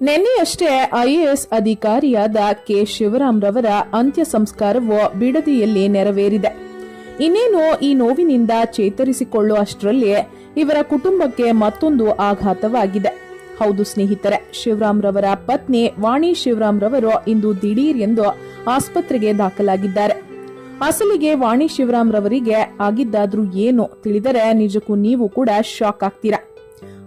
ನಿನ್ನೆಯಷ್ಟೇ IAS ಅಧಿಕಾರಿಯಾದ K. Shivaram ರವರ ಅಂತ್ಯ ಸಂಸ್ಕಾರವು ಬಿಡದಿಯಲ್ಲಿ ನೆರವೇರಿದೆ. ಇನ್ನೇನು ಈ ನೋವಿನಿಂದ ಚೇತರಿಸಿಕೊಳ್ಳುವಷ್ಟರಲ್ಲಿ ಇವರ ಕುಟುಂಬಕ್ಕೆ ಮತ್ತೊಂದು ಆಘಾತವಾಗಿದೆ. ಹೌದು ಸ್ನೇಹಿತರೆ, ಶಿವರಾಮ್ ರವರ ಪತ್ನಿ ವಾಣಿ ಶಿವರಾಮ್ ರವರು ಇಂದು ದಿಢೀರ್ ಎಂದು ಆಸ್ಪತ್ರೆಗೆ ದಾಖಲಾಗಿದ್ದಾರೆ. ಅಸಲಿಗೆ ವಾಣಿ ಶಿವರಾಮ್ ರವರಿಗೆ ಆಗಿದ್ದಾದ್ರೂ ಏನು ತಿಳಿದರೆ ನಿಜಕ್ಕೂ ನೀವು ಕೂಡ ಶಾಕ್ ಆಗ್ತೀರಾ?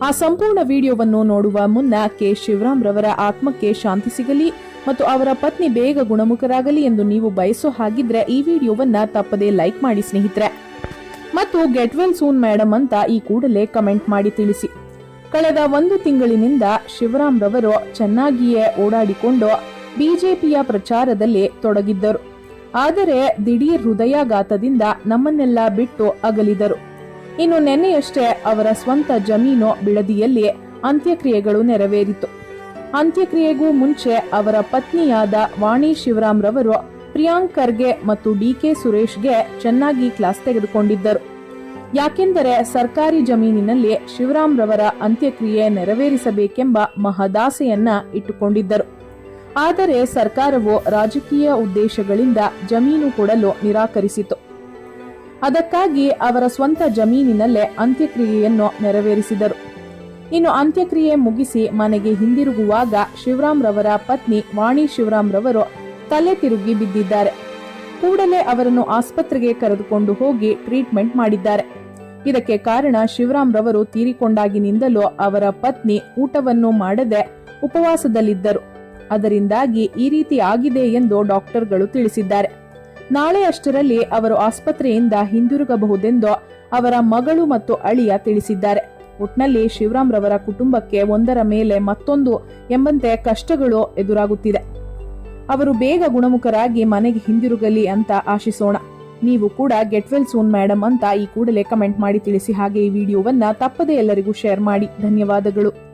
ಆ ಸಂಪೂರ್ಣ ವಿಡಿಯೋವನ್ನು ನೋಡುವ ಮುನ್ನ ಕೆ. ಶಿವರಾಮ್ ರವರ ಆತ್ಮಕ್ಕೆ ಶಾಂತಿ ಸಿಗಲಿ ಮತ್ತು ಅವರ ಪತ್ನಿ ಬೇಗ ಗುಣಮುಖರಾಗಲಿ ಎಂದು ನೀವು ಬಯಸೋ ಹಾಗಿದ್ರೆ ಈ ವಿಡಿಯೋವನ್ನ ತಪ್ಪದೇ ಲೈಕ್ ಮಾಡಿ ಸ್ನೇಹಿತರೆ. ಮತ್ತು ಗೆಟ್ ವೆಲ್ ಸೂನ್ ಮೇಡಮ್ ಅಂತ ಈ ಕೂಡಲೇ ಕಮೆಂಟ್ ಮಾಡಿ ತಿಳಿಸಿ. ಕಳೆದ ಒಂದು ತಿಂಗಳಿನಿಂದ ಶಿವರಾಮ್ ರವರು ಚೆನ್ನಾಗಿಯೇ ಓಡಾಡಿಕೊಂಡು ಬಿಜೆಪಿಯ ಪ್ರಚಾರದಲ್ಲಿ ತೊಡಗಿದ್ದರು. ಆದರೆ ದಿಢೀರ್ ಹೃದಯಾಘಾತದಿಂದ ನಮ್ಮನ್ನೆಲ್ಲ ಬಿಟ್ಟು ಅಗಲಿದರು. ಇನ್ನು ನಿನ್ನೆಯಷ್ಟೇ ಅವರ ಸ್ವಂತ ಜಮೀನು ಬಿಳದಿಯಲ್ಲಿ ಅಂತ್ಯಕ್ರಿಯೆಗಳು ನೆರವೇರಿತು. ಅಂತ್ಯಕ್ರಿಯೆಗೂ ಮುಂಚೆ ಅವರ ಪತ್ನಿಯಾದ ವಾಣಿ ಶಿವರಾಮ್ ರವರು ಪ್ರಿಯಾಂಕ್ ಮತ್ತು ಡಿಕೆ ಸುರೇಶ್ಗೆ ಚೆನ್ನಾಗಿ ಕ್ಲಾಸ್ ತೆಗೆದುಕೊಂಡಿದ್ದರು. ಯಾಕೆಂದರೆ ಸರ್ಕಾರಿ ಜಮೀನಿನಲ್ಲಿ ಶಿವರಾಮ್ ರವರ ಅಂತ್ಯಕ್ರಿಯೆ ನೆರವೇರಿಸಬೇಕೆಂಬ ಮಹದಾಸೆಯನ್ನ ಇಟ್ಟುಕೊಂಡಿದ್ದರು. ಆದರೆ ಸರ್ಕಾರವು ರಾಜಕೀಯ ಉದ್ದೇಶಗಳಿಂದ ಜಮೀನು ಕೊಡಲು ನಿರಾಕರಿಸಿತು. ಅದಕ್ಕಾಗಿ ಅವರ ಸ್ವಂತ ಜಮೀನಿನಲ್ಲೇ ಅಂತ್ಯಕ್ರಿಯೆಯನ್ನು ನೆರವೇರಿಸಿದರು. ಇನ್ನು ಅಂತ್ಯಕ್ರಿಯೆ ಮುಗಿಸಿ ಮನೆಗೆ ಹಿಂದಿರುಗುವಾಗ ಶಿವರಾಮ್ ರವರ ಪತ್ನಿ ವಾಣಿ ಶಿವರಾಮ್ ರವರು ತಲೆ ತಿರುಗಿ ಬಿದ್ದಿದ್ದಾರೆ. ಕೂಡಲೇ ಅವರನ್ನು ಆಸ್ಪತ್ರೆಗೆ ಕರೆದುಕೊಂಡು ಹೋಗಿ ಟ್ರೀಟ್ಮೆಂಟ್ ಮಾಡಿದ್ದಾರೆ. ಇದಕ್ಕೆ ಕಾರಣ ಶಿವರಾಮ್ ರವರು ತೀರಿಕೊಂಡಾಗಿನಿಂದಲೂ ಅವರ ಪತ್ನಿ ಊಟವನ್ನು ಮಾಡದೆ ಉಪವಾಸದಲ್ಲಿದ್ದರು. ಅದರಿಂದಾಗಿ ಈ ರೀತಿ ಆಗಿದೆ ಎಂದು ಡಾಕ್ಟರ್ಗಳು ತಿಳಿಸಿದ್ದಾರೆ. ನಾಳೆ ಅಷ್ಟರಲ್ಲಿ ಅವರು ಆಸ್ಪತ್ರೆಯಿಂದ ಹಿಂದಿರುಗಬಹುದೆಂದು ಅವರ ಮಗಳು ಮತ್ತು ಅಳಿಯ ತಿಳಿಸಿದ್ದಾರೆ. ಒಟ್ನಲ್ಲಿ ಶಿವರಾಮ್ ರವರ ಕುಟುಂಬಕ್ಕೆ ಒಂದರ ಮೇಲೆ ಮತ್ತೊಂದು ಎಂಬಂತೆ ಕಷ್ಟಗಳು ಎದುರಾಗುತ್ತಿದೆ. ಅವರು ಬೇಗ ಗುಣಮುಖರಾಗಿ ಮನೆಗೆ ಹಿಂದಿರುಗಲಿ ಅಂತ ಆಶಿಸೋಣ. ನೀವು ಕೂಡ ಗೆಟ್ ವೆಲ್ ಸೂನ್ ಮೇಡಮ್ ಅಂತ ಈ ಕೂಡಲೇ ಕಮೆಂಟ್ ಮಾಡಿ ತಿಳಿಸಿ ಹಾಗೆ ಈ ವಿಡಿಯೋವನ್ನ ತಪ್ಪದೆ ಎಲ್ಲರಿಗೂ ಶೇರ್ ಮಾಡಿ. ಧನ್ಯವಾದಗಳು.